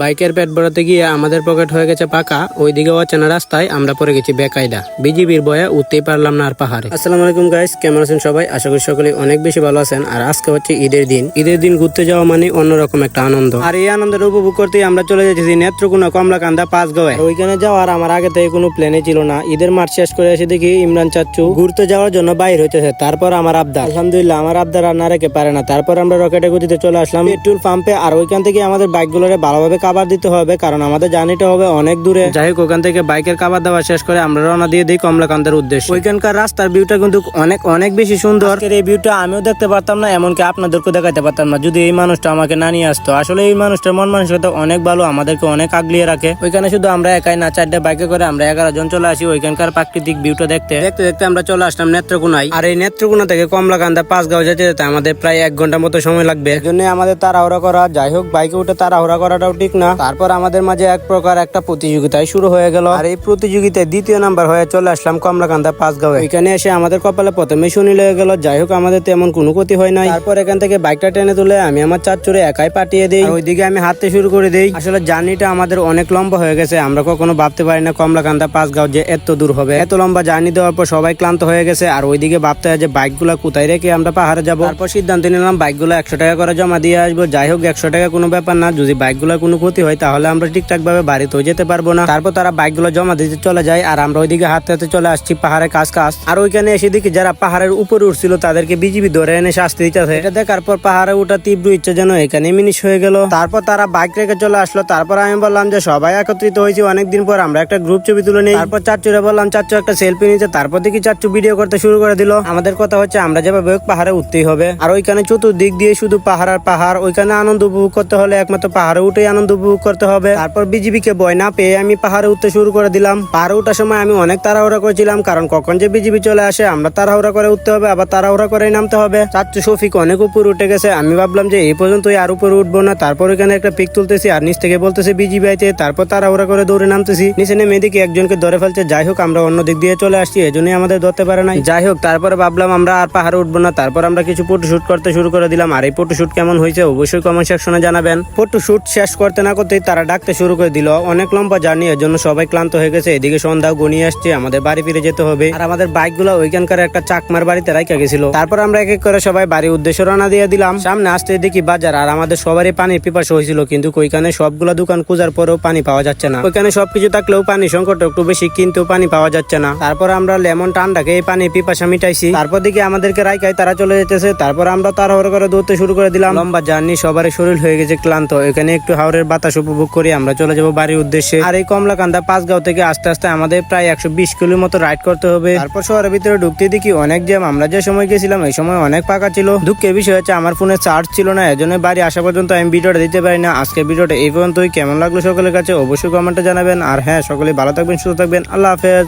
বাইকের পেট ভরাতে গিয়ে আমাদের পকেট হয়ে গেছে পাকা ওইদিকে অচেনা রাস্তায় আমরা পড়ে গেছি বেকায়দা। বিজিবির বয়ে উঠতেই পারলাম না আর পাহাড়ে। আসসালামু আলাইকুম গাইস কেমন আছেন সবাই? আশা করি সকলে অনেক বেশি ভালো আছেন। আর আজকে হচ্ছে ঈদের দিন। ঈদের দিন ঘুরতে যাওয়া মানে অন্যরকম একটা আনন্দ। আর এই আনন্দের উপভোগ করতে আমরা চলে যাচ্ছি নেত্রকোনা কমলাকান্দা পাঁচ গাঁয়ে ওইখানে যাওয়ার আমার আগে থেকে কোনো প্ল্যানে ছিল না। ঈদের মাঠ শেষ করে এসে দেখি ইমরান চাচ্চু ঘুরতে যাওয়ার জন্য বাইর হইতেছে। তারপর আমার আবদার। আলহামদুলিল্লাহ, আমার আবদার আর না রেখে পারে না। তারপর আমরা রকেটে গতিতে চলে আসলাম। পেট্রোল পাম্পে, আর ওইখান থেকে আমাদের বাইকগুলোরে ভালোভাবে কাবার দিতে হবে কারণ আমাদের জার্নিটা হবে অনেক দূরে। যাই হোক ওখান থেকে বাইকের কাবার দেওয়া শেষ করে আমরা রওনা দিয়ে দিই কমলাকান্তের উদ্দেশ্যে। ওইখানকার রাস্তার ভিউটা কিন্তু অনেক অনেক বেশি সুন্দর। এই ভিউটা আমিও দেখতে পারতাম না এমনকি আপনাদেরকে দেখাতে পারতাম না। যদি এই মানুষটা আমাকে না নিয়ে আসতো আসলে এই মানুষটার মন মানসিকতা অনেক ভালো আমাদেরকে অনেক আগলিয়ে রাখে। ওইখানে শুধু আমরা একাই না চারটে বাইকে করে আমরা এগারো জন চলে আসি ওইখানকার প্রাকৃতিক ভিউটা দেখতে। দেখতে দেখতে আমরা চলে আসলাম নেত্রকোনায়। আর এই নেত্রকোনা থেকে কমলাকান্দা পাঁচগাঁও যেতে যেতে আমাদের প্রায় এক ঘণ্টা মতো সময় লাগবে। এর জন্য আমাদের তাড়াহুড়া করা যাই হোক বাইকে উঠে তাড়াহুড়া করাটাও ঠিক না। তারপর আমাদের মাঝে এক প্রকার একটা প্রতিযোগিতায় শুরু হয়ে গেল। আর এই প্রতিযোগিতায় দ্বিতীয় নাম্বার হয়ে চলে আসলাম কমলাকান্দা পাঁচগাঁও এখানে এসে আমাদের কপালে প্রথমে শুনি লেগে গেল। যাই হোক, আমাদের তেমন কোনো ক্ষতি হয় নাই। তারপর এখান থেকে বাইকটা টেনে তুলে আমি আমার চারচুরে একাই পাঠিয়ে দিই। ওইদিকে আমি হাঁটতে শুরু করে দিই। আসলে জার্নিটা আমাদের অনেক লম্বা হয়ে গেছে। আমরা কখনো ভাবতে পারি না কমলাকান্দা পাঁচগাঁও যে এত দূর হবে। এত লম্বা জার্নি দেওয়ার পর সবাই ক্লান্ত হয়ে গেছে। আর ওইদিকে ভাবতে হয় যে বাইক বাইকগুলা কোথায় রেখে আমরা পাহাড়ে যাব। তারপর সিদ্ধান্ত নিলাম বাইক বাইকগুলো একশো টাকা করে জমা দিয়ে আসব। যাই হোক, একশো টাকা কোনো ব্যাপার না। যদি বাইক বাইকগুলো কোনো ক্ষতি হয়, তাহলে আমরা ঠিকঠাক ভাবে বাড়িতেও যেতে পারব না। তারপর তারা বাইকগুলো জমা দিতে চলে যায় আর আমরা ওইদিকে হাতে হাতে চলে আসছি পাহাড়ে কাজ কাজ আর ওইখানে এসে দেখি যারা পাহাড়ের উপরে উঠছিল, তাদেরকে বিজিবি ধরে এনে শাস্তি দিতেছে। এটা দেখার পর পাহাড়ে ওঠা তীব্র ইচ্ছা যেন এখানে মিনিশ হয়ে গেল। তারপর তারা বাইক রেখে চলে আসলো। তারপর আমি বললাম যে, সবাই একত্রিত হয়েছি, অনেকদিন পর আমরা একটা গ্রুপ ছবি তুলে নিই। তারপর চাচুরে বললাম চাচু একটা সেলফি নিতে তারপর দেখি চাচু ভিডিও করতে শুরু করে দিল। আমাদের কথা হচ্ছে, আমরা যেভাবে পাহাড়ে উঠতেই হবে। আর ওইখানে চতুর্দিক দিয়ে শুধু পাহাড় আর পাহাড়, ওইখানে আনন্দ উপভোগ করতে হলে একমাত্র পাহাড়ে উঠেই আনন্দ উপভোগ করতে হবে। তারপর বিজিবি কে বয় না পেয়ে আমি পাহাড়ে উঠতে শুরু করে দিলাম। পাহাড়ে উঠার সময় আমি অনেক তাড়াহুড়া করেছিলাম, কারণ কখন যে বিজিবি চলে আসে, আমরা তাড়াহুড়া করে উঠতে হবে, আবার তাড়াহুড়া করে নামতে হবে। চাচ্চু শফিক অনেক উপরে উঠে গেছে, আমি ভাবলাম যে এই পর্যন্তই আর উপরে উঠবো না। তারপর এখানে একটা পিক তুলতেছি আর নিচ থেকে বলতেছে বিজিবি আইতে, তারপর তাড়াহুড়া করে দৌড়ে নামতেছি। নিচে নেমে দেখি একজনকে ধরে ফেলছে, যাই হোক, আমরা অন্য দিক দিয়ে চলে আসছি, এজন্যই আমাদের ধরতে পারে না যাই হোক, তারপরে ভাবলাম আমরা আর পাহাড়ে উঠবো না। তারপর আমরা কিছু ফটো শুট করতে শুরু করে দিলাম। আর এই ফটো শুট কেমন হয়েছে, অবশ্যই কমেন্ট সেকশনে জানাবেন। ফটো শুট শেষ করতে না করতেই তারা ডাকতে শুরু করে দিল। অনেক লম্বা জার্নি, এর জন্য সবাই ক্লান্ত হয়ে গেছে। এদিকে সন্ধ্যাও গনিয়ে আসছে, আমাদের বাড়ি ফিরে যেতে হবে। আর আমাদের বাইকগুলো ওইখানকার একটা চাকমার বাড়িতে রাখা গেছিল। তারপর আমরা এক এক করে সবাই বাড়ির উদ্দেশ্য রওনা দিয়ে দিলাম। সামনে আসতে দেখি বাজার, আর আমাদের সবারই পানির পিপাস হয়েছিল, কিন্তু ওইখানে সবগুলা দোকান খোঁজার পরেও পানি পাওয়া যাচ্ছে না। ওইখানে সবকিছু থাকলেও পানি সংকট একটু বেশি, কিন্তু পানি পাওয়া যাচ্ছে না। তারপর আমরা লেমন ঠান্ডাকে এই পানির পিপাসা মিটাইছি। তারপর দিকে আমাদেরকে রাইকায় তারা চলে যেতেছে। তারপর আমরা তাড়াহুড়ো করে দৌড়তে শুরু করে দিলাম। লম্বা জার্নি, সবারই শরীর হয়ে গেছে ক্লান্ত। এখানে একটু হাওড়ের বাতাস উপভোগ করি, আমরা চলে যাব বাড়ির উদ্দেশ্যে। আর এই কমলাকান্দা পাঁচগাঁও থেকে আস্তে আস্তে আমাদের প্রায় একশো বিশ কিলোর মতো রাইড করতে হবে। তারপর শহরের ভিতরে ঢুকতে দেখি অনেক জ্যাম, আমরা যে সময় গেছিলাম এই সময় অনেক পাকা ছিল। দুঃখের বিষয় হচ্ছে আমার ফোনে চার্জ ছিল না, এজন্য বাড়ি আসা পর্যন্ত আমি ভিডিওটা দিতে পারি না। আজকে ভিডিওটা এই পর্যন্তই, কেমন লাগল সকলের কাছে অবশ্যই কমেন্টে জানাবেন। আর হ্যাঁ সকলে ভালো থাকবেন, সুস্থ থাকবেন, আল্লাহ হাফেজ।